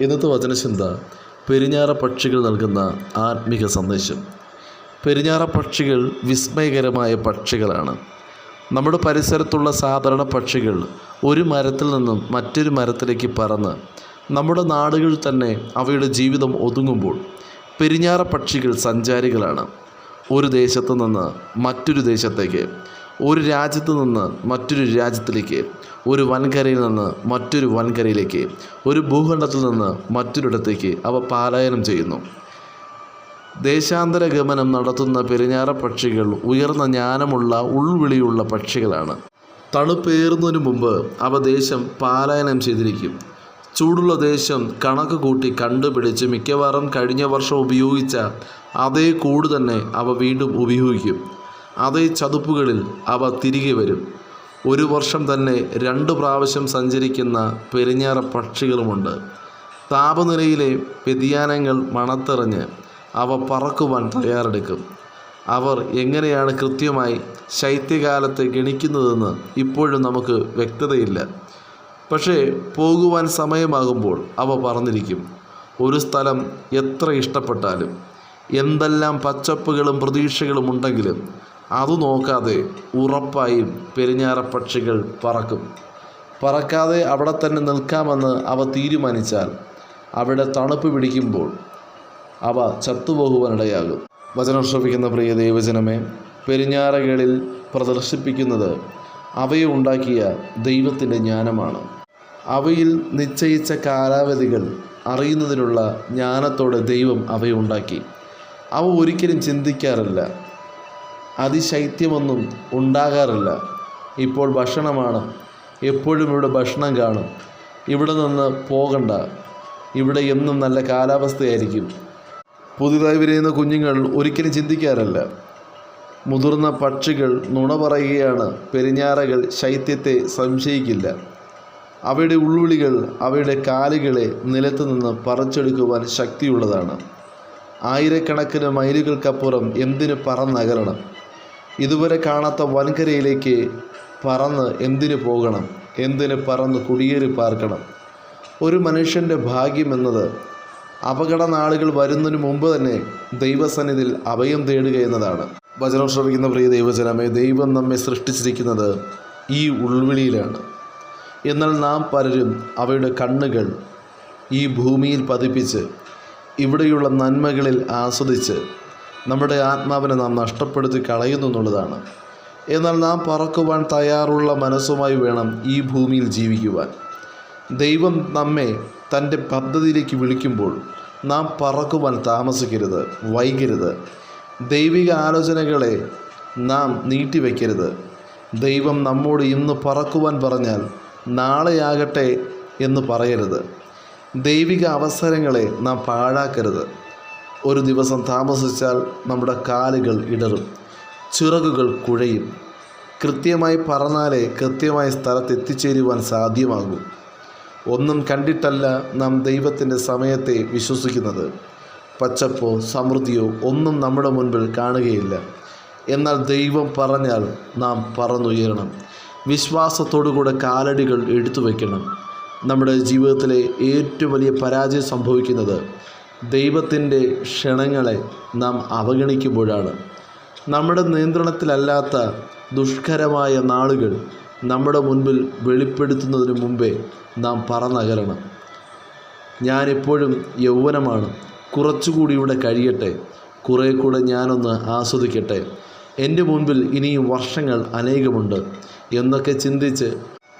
ഇന്നത്തെ വചനചിന്ത പെരിഞ്ഞാറ പക്ഷികൾ നൽകുന്ന ആത്മിക സന്ദേശം. പെരിഞ്ഞാറ പക്ഷികൾ വിസ്മയകരമായ പക്ഷികളാണ്. നമ്മുടെ പരിസരത്തുള്ള സാധാരണ പക്ഷികൾ ഒരു മരത്തിൽ നിന്നും മറ്റൊരു മരത്തിലേക്ക് പറന്ന് നമ്മുടെ നാടുകളിൽ തന്നെ അവയുടെ ജീവിതം ഒതുങ്ങുമ്പോൾ പെരിഞ്ഞാറ പക്ഷികൾ സഞ്ചാരികളാണ്. ഒരു ദേശത്തു നിന്ന് മറ്റൊരു ദേശത്തേക്ക് ഒരു രാജ്യത്തു നിന്ന് മറ്റൊരു രാജ്യത്തിലേക്ക് ഒരു വൻകരയിൽ നിന്ന് മറ്റൊരു വൻകരയിലേക്ക് ഒരു ഭൂഖണ്ഡത്തിൽ നിന്ന് മറ്റൊരിടത്തേക്ക് അവ പാലായനം ചെയ്യുന്നു. ദേശാന്തര ഗമനം നടത്തുന്ന പെരിഞ്ഞാറ പക്ഷികൾ ഉയർന്ന ജ്ഞാനമുള്ള ഉൾവിളിയുള്ള പക്ഷികളാണ്. തണുപ്പേറുന്നതിന് മുമ്പ് അവ ദേശം പാലായനം ചെയ്തിരിക്കും. ചൂടുള്ള ദേശം കണക്ക് കൂട്ടി കണ്ടുപിടിച്ച് മിക്കവാറും കഴിഞ്ഞ വർഷം ഉപയോഗിച്ച അതേ കൂട് തന്നെ അവ വീണ്ടും ഉപയോഗിക്കും. അതേ ചതുപ്പുകളിൽ അവ തിരികെ വരും. ഒരു വർഷം തന്നെ രണ്ട് പ്രാവശ്യം സഞ്ചരിക്കുന്ന പെരിഞ്ഞാറ പക്ഷികളുമുണ്ട്. താപനിലയിലെ വ്യതിയാനങ്ങൾ മണത്തെറിഞ്ഞ് അവ പറക്കുവാൻ തയ്യാറെടുക്കും. അവർ എങ്ങനെയാണ് കൃത്യമായി ശൈത്യകാലത്തെ ഗണിക്കുന്നതെന്ന് ഇപ്പോഴും നമുക്ക് വ്യക്തതയില്ല. പക്ഷേ പോകുവാൻ സമയമാകുമ്പോൾ അവ പറഞ്ഞിരിക്കും ഒരു സ്ഥലം എത്ര ഇഷ്ടപ്പെട്ടാലും. എന്തെല്ലാം പച്ചപ്പുകളും പ്രതീക്ഷകളും ഉണ്ടെങ്കിലും അത് നോക്കാതെ ഉറപ്പായും പെരിഞ്ഞാറ പക്ഷികൾ പറക്കും. പറക്കാതെ അവിടെ തന്നെ നിൽക്കാമെന്ന് അവ തീരുമാനിച്ചാൽ അവിടെ തണുപ്പ് പിടിക്കുമ്പോൾ അവ ചത്തുപോകുവാനിടയാകും. വചനം ശ്രമിക്കുന്ന പ്രിയ ദൈവജനമേ പെരിഞ്ഞാറകളിൽ പ്രദർശിപ്പിക്കുന്നത് അവയെ ഉണ്ടാക്കിയ ദൈവത്തിന്റെ ജ്ഞാനമാണ്. അവയിൽ നിശ്ചയിച്ച കാലാവധികൾ അറിയുന്നതിനുള്ള ജ്ഞാനത്തോടെ ദൈവം അവയുണ്ടാക്കി അവ ഒരിക്കലും ചിന്തിക്കാറില്ല. അതിശൈത്യമൊന്നും ഉണ്ടാകാറില്ല. ഇപ്പോൾ ഭക്ഷണമാണ്. എപ്പോഴും ഇവിടെ ഭക്ഷണം കാണും. ഇവിടെ നിന്ന് പോകണ്ട. ഇവിടെ എന്നും നല്ല കാലാവസ്ഥയായിരിക്കും. പുതുതായി വിരയുന്ന കുഞ്ഞുങ്ങൾ ഒരിക്കലും ചിന്തിക്കാറില്ല. മുതിർന്ന പക്ഷികൾ നുണ പറയുകയാണ്. പെരിഞ്ഞാറകൾ ശൈത്യത്തെ സംശയിക്കില്ല. അവയുടെ ഉൾവിളികൾ അവയുടെ കാലുകളെ നിലത്തു നിന്ന് പറിച്ചെടുക്കുവാൻ ശക്തിയുള്ളതാണ്. ആയിരക്കണക്കിന് മൈലുകൾക്കപ്പുറം എന്തിനു പറന്നകരണം? ഇതുവരെ കാണാത്ത വൻകരയിലേക്ക് പറന്ന് എന്തിനു പോകണം? എന്തിന് പറന്ന് കുടിയേറി പാർക്കണം? ഒരു മനുഷ്യന്റെ ഭാഗ്യമെന്നത് അപകട നാളുകൾ വരുന്നതിന് മുമ്പ് തന്നെ ദൈവസന്നിധിയിൽ അഭയം തേടുക എന്നതാണ്. വചനം ശ്രമിക്കുന്ന പ്രിയ ദൈവജനമേ ദൈവം നമ്മെ സൃഷ്ടിച്ചിരിക്കുന്നത് ഈ ഉൾവിളിയിലാണ്. എന്നാൽ നാം പലരും അവയുടെ കണ്ണുകൾ ഈ ഭൂമിയിൽ പതിപ്പിച്ച് ഇവിടെയുള്ള നന്മകളിൽ ആസ്വദിച്ച് നമ്മുടെ ആത്മാവിനെ നാം നഷ്ടപ്പെടുത്തി കളയുന്നു എന്നുള്ളതാണ്. എന്നാൽ നാം പറക്കുവാൻ തയ്യാറുള്ള മനസ്സുമായി വേണം ഈ ഭൂമിയിൽ ജീവിക്കുവാൻ. ദൈവം നമ്മെ തന്റെ പദ്ധതിയിലേക്ക് വിളിക്കുമ്പോൾ നാം പറക്കുവാൻ താമസിക്കരുത് വൈകരുത്. ദൈവിക ആലോചനകളെ നാം നീട്ടിവെക്കരുത്. ദൈവം നമ്മോട് ഇന്ന് പറക്കുവാൻ പറഞ്ഞാൽ നാളെയാകട്ടെ എന്ന് പറയരുത്. ദൈവിക അവസരങ്ങളെ നാം പാഴാക്കരുത്. ഒരു ദിവസം താമസിച്ചാൽ നമ്മുടെ കാലുകൾ ഇടറും ചിറകുകൾ കുഴയും. കൃത്യമായി പറന്നാലേ കൃത്യമായ സ്ഥലത്ത് എത്തിച്ചേരുവാൻ സാധ്യമാകൂ. ഒന്നും കണ്ടിട്ടല്ല നാം ദൈവത്തിന്റെ സമയത്തെ വിശ്വസിക്കുന്നത്. പച്ചപ്പോ സമൃദ്ധിയോ ഒന്നും നമ്മുടെ മുൻപിൽ കാണുകയില്ല. എന്നാൽ ദൈവം പറഞ്ഞാൽ നാം പറന്നുയരണം. വിശ്വാസത്തോടുകൂടെ കാലടികൾ എടുത്തു വയ്ക്കണം നമ്മുടെ ജീവിതത്തിലെ ഏറ്റവും വലിയ പരാജയം സംഭവിക്കുന്നത് ദൈവത്തിന്റെ ക്ഷണങ്ങളെ നാം അവഗണിക്കുമ്പോഴാണ്. നമ്മുടെ നിയന്ത്രണത്തിലല്ലാത്ത ദുഷ്കരമായ നാളുകൾ നമ്മുടെ മുൻപിൽ വെളിപ്പെടുത്തുന്നതിന് മുമ്പേ നാം പറന്നകരണം. ഞാനിപ്പോഴും യൗവനമാണ്. കുറച്ചുകൂടി ഇവിടെ കഴിയട്ടെ. കുറേ കൂടെ ഞാനൊന്ന് ആസ്വദിക്കട്ടെ. എന്റെ മുൻപിൽ ഇനിയും വർഷങ്ങൾ അനേകമുണ്ട് എന്നൊക്കെ ചിന്തിച്ച്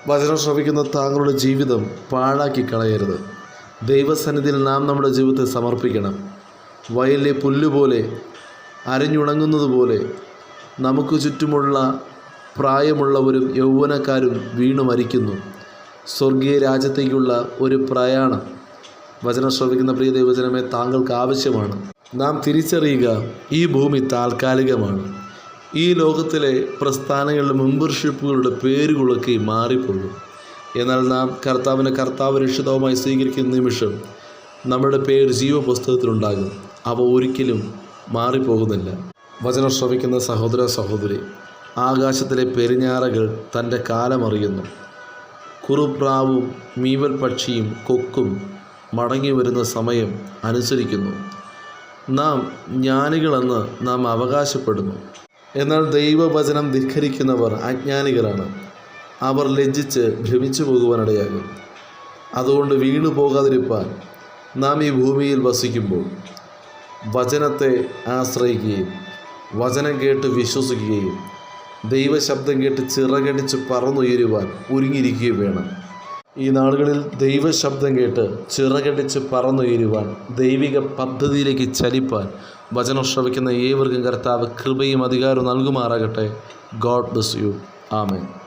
വചനം ശ്രമിക്കുന്ന താങ്കളുടെ ജീവിതം പാഴാക്കി കളയരുത് ദൈവസന്നിധിയിൽ നാം നമ്മുടെ ജീവിതത്തെ സമർപ്പിക്കണം. വയലിലെ പുല്ലുപോലെ അരഞ്ഞുണങ്ങുന്നത് പോലെ നമുക്ക് ചുറ്റുമുള്ള പ്രായമുള്ളവരും യൗവനക്കാരും വീണു മരിക്കുന്നു. സ്വർഗീയ രാജ്യത്തേക്കുള്ള ഒരു പ്രയാണം. വചനം ശ്രവിക്കുന്ന പ്രിയ ദൈവജനമേ താങ്കൾക്ക് ആവശ്യമാണ്. നാം തിരിച്ചറിയുക ഈ ഭൂമി താൽക്കാലികമാണ്. ഈ ലോകത്തിലെ പ്രസ്ഥാനങ്ങളുടെ മെമ്പർഷിപ്പുകളുടെ പേരുകളൊക്കെ മാറിപ്പോകും. എന്നാൽ നാം കർത്താവിനെ കർത്താവ് രക്ഷിതാവുമായി സ്വീകരിക്കുന്ന നിമിഷം നമ്മുടെ പേര് ജീവപുസ്തകത്തിലുണ്ടാകും. അവ ഒരിക്കലും മാറിപ്പോകുന്നില്ല. വചനം ശ്രവിക്കുന്ന സഹോദര സഹോദരി ആകാശത്തിലെ പെരിഞ്ഞാറകൾ തന്റെ കാലമറിയുന്നു കുറുപ്രാവും മീവൽ പക്ഷിയും കൊക്കും മടങ്ങി വരുന്ന സമയം അനുസരിക്കുന്നു. നാം ജ്ഞാനികളെന്ന് നാം അവകാശപ്പെടുന്നു. എന്നാൽ ദൈവവചനം ധിഖരിക്കുന്നവർ അജ്ഞാനികളാണ്. അവർ ലജ്ജിച്ച് ഭ്രമിച്ചു പോകുവാനിടയാകും. അതുകൊണ്ട് വീണു പോകാതിരിപ്പാൻ നാം ഈ ഭൂമിയിൽ വസിക്കുമ്പോൾ വചനത്തെ ആശ്രയിക്കുകയും വചനം കേട്ട് വിശ്വസിക്കുകയും ദൈവശബ്ദം കേട്ട് ചിറകടിച്ച് പറന്നുയരുവാൻ ഒരുങ്ങിയിരിക്കുകയും വേണം. ഈ നാളുകളിൽ ദൈവശബ്ദം കേട്ട് ചിറകടിച്ച് പറന്നുയരുവാൻ ദൈവിക പദ്ധതിയിലേക്ക് ചലിപ്പാൻ വചനം ശ്രവിക്കുന്ന ഏവർക്കും കർത്താവ് കൃപയും അധികാരവും നൽകുമാറാകട്ടെ. God bless you. ആമേൻ.